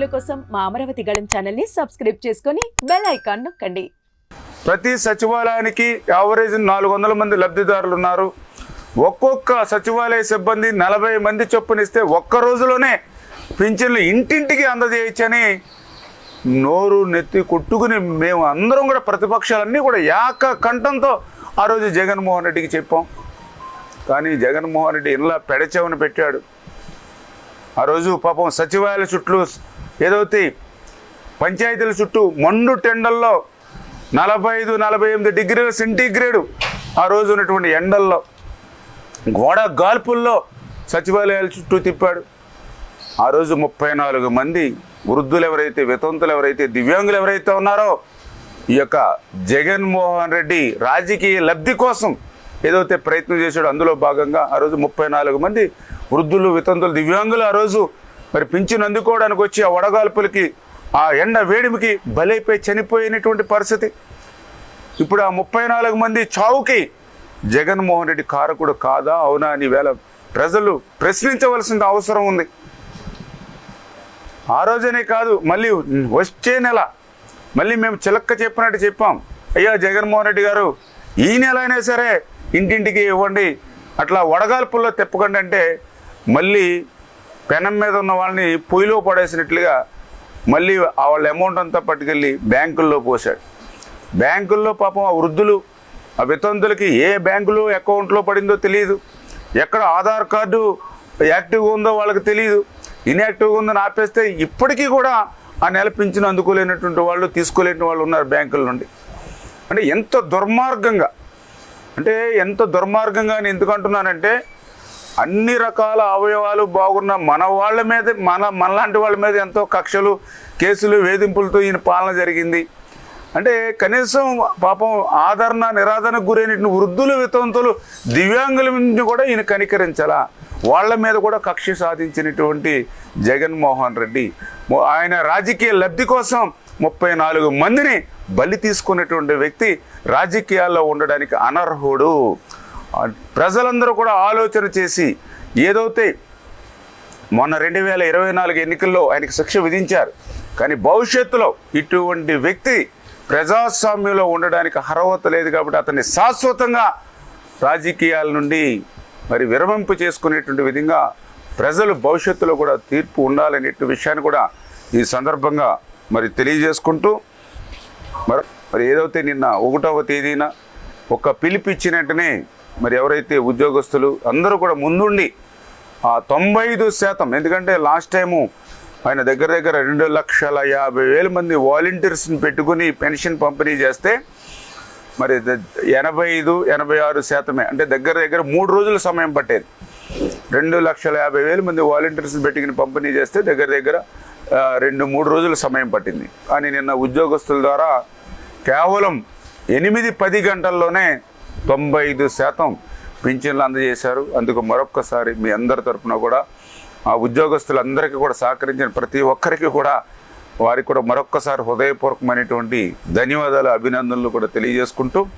వీడియోల కోసం మా అమరావతి గళం ఛానల్ని సబ్స్క్రైబ్ చేసుకొని బెల్ ఐకాన్ నొక్కండి. ప్రతి సచివాలయానికి యావరేజ్ నాలుగు వందల మంది లబ్ధిదారులు ఉన్నారు. ఒక్కొక్క సచివాలయ సిబ్బంది నలభై మంది చొప్పునిస్తే ఒక్క రోజులోనే పింఛన్లు ఇంటింటికి అందజేయచ్చని నోరు నెత్తి కొట్టుకుని మేము అందరం కూడా ప్రతిపక్షాలన్నీ కూడా యాక కంఠంతో ఆ రోజు జగన్మోహన్ రెడ్డికి చెప్పాం. కానీ జగన్మోహన్ రెడ్డి ఇలా పెడచెవని పెట్టాడు. ఆ రోజు పాపం సచివాలయ చుట్టూ ఏదైతే పంచాయతీల చుట్టూ మండు టెండల్లో నలభై ఐదు నలభై ఎనిమిది డిగ్రీల సెంటీగ్రేడు ఆ రోజు ఉన్నటువంటి ఎండల్లో గోడ గాల్పుల్లో సచివాలయాల చుట్టూ తిప్పాడు. ఆ రోజు ముప్పై నాలుగు మంది వృద్ధులు ఎవరైతే వితంతులు ఎవరైతే దివ్యాంగులు ఎవరైతే ఉన్నారో ఈ యొక్క జగన్మోహన్ రెడ్డి రాజకీయ లబ్ధి కోసం ఏదైతే ప్రయత్నం చేశాడో అందులో భాగంగా ఆ రోజు ముప్పై నాలుగు మంది వృద్ధులు వితంతులు దివ్యాంగులు ఆ రోజు మరి పింఛను అందుకోవడానికి వచ్చి ఆ వడగాల్పులకి ఆ ఎండ వేడిమికి బలైపోయి చనిపోయినటువంటి పరిస్థితి. ఇప్పుడు ఆ ముప్పై నాలుగు మంది చావుకి జగన్మోహన్ రెడ్డి కారకుడు కాదా? అవునా? అని వేళ ప్రజలు ప్రశ్నించవలసిన అవసరం ఉంది. ఆ రోజనే కాదు మళ్ళీ వచ్చే నెల మళ్ళీ మేము చిలక్క చెప్పినట్టు చెప్పాం. అయ్యా జగన్మోహన్ రెడ్డి గారు ఈ నెల అయినా సరే ఇంటింటికి ఇవ్వండి అట్లా వడగాల్పుల్లో తెప్పకండి అంటే మళ్ళీ పెనం మీద ఉన్న వాళ్ళని పొయ్యిలో పడేసినట్లుగా మళ్ళీ ఆ వాళ్ళ అమౌంట్ అంతా పట్టుకెళ్ళి బ్యాంకుల్లో పోశాడు. బ్యాంకుల్లో పాపం ఆ వృద్ధులు ఆ వితంతులకి ఏ బ్యాంకులో అకౌంట్లో పడిందో తెలియదు ఎక్కడ ఆధార్ కార్డు యాక్టివ్గా ఉందో వాళ్ళకి తెలియదు ఇన్యాక్టివ్గా ఉందని ఆపేస్తే ఇప్పటికీ కూడా ఆ నెల పింఛను అందుకోలేనటువంటి వాళ్ళు తీసుకోలేని వాళ్ళు ఉన్నారు బ్యాంకుల నుండి. అంటే ఎంత దుర్మార్గంగా అంటే ఎంత దుర్మార్గంగా నేను ఎందుకంటున్నానంటే అన్ని రకాల అవయవాలు బాగున్న మన వాళ్ళ మీద మన మనలాంటి వాళ్ళ మీద ఎంతో కక్షలు కేసులు వేధింపులతో ఈయన పాలన జరిగింది. అంటే కనీసం పాపం ఆదరణ నిరాదరణకు గురైన వృద్ధులు వితంతులు దివ్యాంగుల నుంచి కూడా ఈయన కనికరించాలా? వాళ్ళ మీద కూడా కక్ష సాధించినటువంటి జగన్మోహన్ రెడ్డి. ఆయన రాజకీయ లబ్ధి కోసం ముప్పై నాలుగు మందిని బలి తీసుకున్నటువంటి వ్యక్తి రాజకీయాల్లో ఉండడానికి అనర్హుడు. ప్రజలందరూ కూడా ఆలోచన చేసి ఏదైతే మొన్న రెండు వేల ఇరవై నాలుగు ఎన్నికల్లో ఆయనకు శిక్ష విధించారు కానీ భవిష్యత్తులో ఇటువంటి వ్యక్తి ప్రజాస్వామ్యంలో ఉండడానికి అర్హత లేదు కాబట్టి అతన్ని శాశ్వతంగా రాజకీయాల నుండి మరి విరమింపు చేసుకునేటువంటి విధంగా ప్రజలు భవిష్యత్తులో కూడా తీర్పు ఉండాలనే విషయాన్ని కూడా ఈ సందర్భంగా మరి తెలియజేసుకుంటూ మరి మరి ఏదైతే నిన్న ఒకటవ తేదీన ఒక పిలిపిచ్చిన వెంటనే మరి ఎవరైతే ఉద్యోగస్తులు అందరూ కూడా ముందుండి ఆ తొంభై ఐదు శాతం ఎందుకంటే లాస్ట్ టైము ఆయన దగ్గర దగ్గర రెండు లక్షల యాభై వేల మంది వాలంటీర్స్ని పెట్టుకుని పెన్షన్ పంపిణీ చేస్తే మరి ఎనభై ఐదు ఎనభై ఆరు శాతమే. అంటే దగ్గర దగ్గర మూడు రోజుల సమయం పట్టేది. రెండు లక్షల యాభై వేల మంది వాలంటీర్స్ని పెట్టుకుని పంపిణీ చేస్తే దగ్గర దగ్గర రెండు మూడు రోజుల సమయం పట్టింది. కానీ నిన్న ఉద్యోగస్తుల ద్వారా కేవలం ఎనిమిది పది గంటల్లోనే తొంభై ఐదు శాతం పింఛన్లు అందజేశారు. అందుకు మరొక్కసారి మీ అందరి తరఫున కూడా ఆ ఉద్యోగస్తులందరికీ కూడా సహకరించిన ప్రతి ఒక్కరికి కూడా వారికి కూడా మరొక్కసారి హృదయపూర్వకమైనటువంటి ధన్యవాదాలు అభినందనలు కూడా తెలియజేసుకుంటూ